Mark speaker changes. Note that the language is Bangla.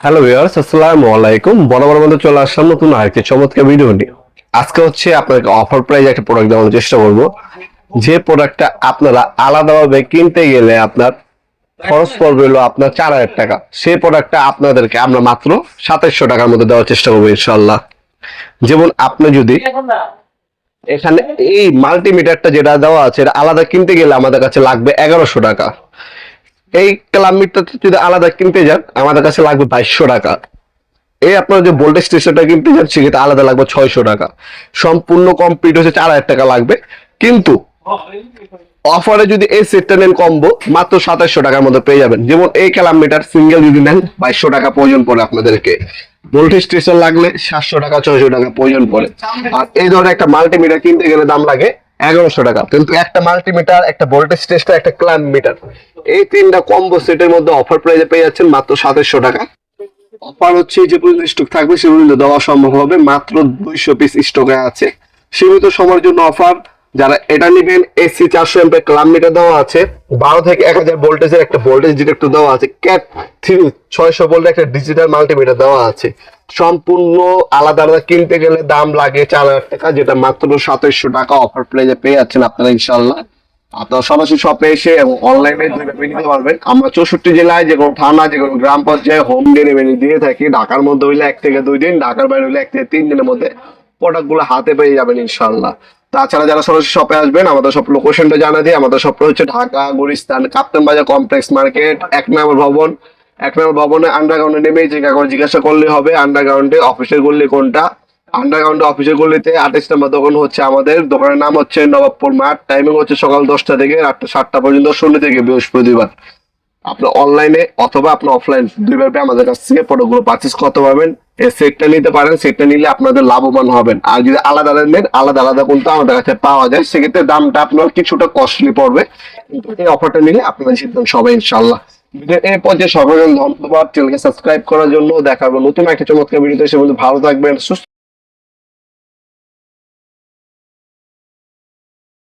Speaker 1: হ্যালো ভিউয়ার্স আসসালামু আলাইকুম। বড় মধ্যে চলে আসলাম নতুন আরেকটি চমৎকার ভিডিও নিয়ে। আজকে হচ্ছে আপনাকে অফার প্রাইস একটা প্রোডাক্ট দেওয়ার চেষ্টা করব। যে প্রোডাক্টটা আপনারা আলাদাভাবে কিনতে গেলে আপনার খরচ পড়বে হলো আপনার চার হাজার টাকা। সেই প্রোডাক্টটা আপনাদেরকে আমরা মাত্র সাতাইশশো টাকার মধ্যে দেওয়ার চেষ্টা করব ইনশাল্লাহ যেমন আপনি যদি এখানে এই মাল্টিমিটারটা যেটা দেওয়া আছে, এটা আলাদা কিনতে গেলে আমাদের কাছে লাগবে এগারোশো টাকা। এই কিলোমিটারটা যদি আলাদা কিনতে যান, আমাদের কাছে লাগবে বাইশশো টাকা। এই আপনার যে ভোল্টেজ স্টেশনটা কিনতে যান, সেক্ষেত্রে আলাদা লাগবে ছয়শো টাকা। সম্পূর্ণ কমপ্লিট হচ্ছে চার হাজার টাকা লাগবে। কিন্তু অফারে যদি এই সেটটা নেন কম্বো মাত্র সাতাশশো টাকার মধ্যে পেয়ে যাবেন। যেমন এই কিলোমিটার সিঙ্গেল যদি নেন, বাইশশো টাকা প্রয়োজন পড়ে আপনাদেরকে। ভোল্টেজ স্টেশন লাগলে সাতশো টাকা, ছয়শো টাকা প্রয়োজন পড়ে। আর এই ধরনের একটা মাল্টিমিটার কিনতে গেলে দাম লাগে এগারোশো টাকা। কিন্তু একটা মাল্টিমিটার একটা ভোল্টেজ স্টেশন একটা ক্লাম মিটার এই তিনটা কম্বো সেটের মধ্যে অফার প্রাইসে পেয়ে যাচ্ছেন মাত্র সাতাশশো টাকা। অফার হচ্ছে যে পর্যন্ত স্টক থাকবে সে পর্যন্ত দেওয়া সম্ভব হবে। মাত্র দুইশো পিস স্টকে আছে। সীমিত সময়ের জন্য অফার যারা এটা নেবেন এসি চারশো এমপি ক্লাম মিটার দেওয়া আছে। বারো থেকে এক হাজার ভোল্টেজের একটা ভোল্টেজ ডিটেক্টর দেওয়া আছে। ক্যাট থ্রি ছয়শো ভোল্টের একটা ডিজিটাল মাল্টিমিটার দেওয়া আছে। সম্পূর্ণ আলাদা আলাদা কিনতে গেলে দাম লাগে চার হাজার টাকা, যেটা মাত্র সাতাইশশো টাকা অফার প্রাইজে পেয়ে যাচ্ছেন আপনারা ইনশাল্লাহ আপনারা সরাসরি শপে এসে এবং অনলাইনে নিতে পারবেন। আমরা চৌষট্টি জেলায় যে কোনো থানা, যে কোনো গ্রাম পর্যায়ে হোম ডেলিভারি দিয়ে থাকি। ঢাকার মধ্যে হইলে এক থেকে দুই দিন, ঢাকার বাইরে হইলে এক থেকে তিন দিনের মধ্যে প্রোডাক্টগুলো হাতে পেয়ে যাবেন ইনশাল্লাহ তাছাড়া যারা সরাসরি শপে আসবেন, আমাদের সব লোকেশনটা জানা দিই। আমাদের শপটা হচ্ছে ঢাকা, গুলিস্তান কাপ্তান বাজার কমপ্লেক্স মার্কেট এক নম্বর ভবন। এক নম্বর ভবনে আন্ডারগ্রাউন্ডে নেমে জিজ্ঞাসা করে জিজ্ঞাসা করলে হবে আন্ডারগ্রাউন্ডে অফিসের গল্লি কোনটা? আন্ডারগ্রাউন্ডে অফিসের গল্লিতে আঠাশ নম্বর দোকান হচ্ছে আমাদের। দোকানের নাম হচ্ছে নবাবপুর মাঠ। টাইমিং হচ্ছে সকাল দশটা থেকে রাত্রে সাতটা পর্যন্ত, শনি থেকে বৃহস্পতিবার। আপনার অনলাইনে অথবা আপনার অফলাইন দুইভাবে আমাদের কাছ থেকে প্রোডাক্টগুলো পারচেস করতে পারবেন। এই সেটটা নিতে পারেন সেটটা নিলে আপনাদের লাভবান হবেন। আর যদি আলাদা আলাদা নেন আলাদা আলাদা কিন্তু আমাদের কাছে পাওয়া যায়, সেক্ষেত্রে দামটা আপনার কিছুটা কস্টলি পড়বে। কিন্তু এই অফারটা নিলে আপনারা জিতবেন সবাই ইনশাল্লাহ এই পর্যায়ে সকলের ধন্যবাদ। চ্যানেলকে সাবস্ক্রাইব করার জন্য দেখাবো নতুন একটা চমৎকার ভিডিওতে। সে ভালো থাকবেন, সুস্থ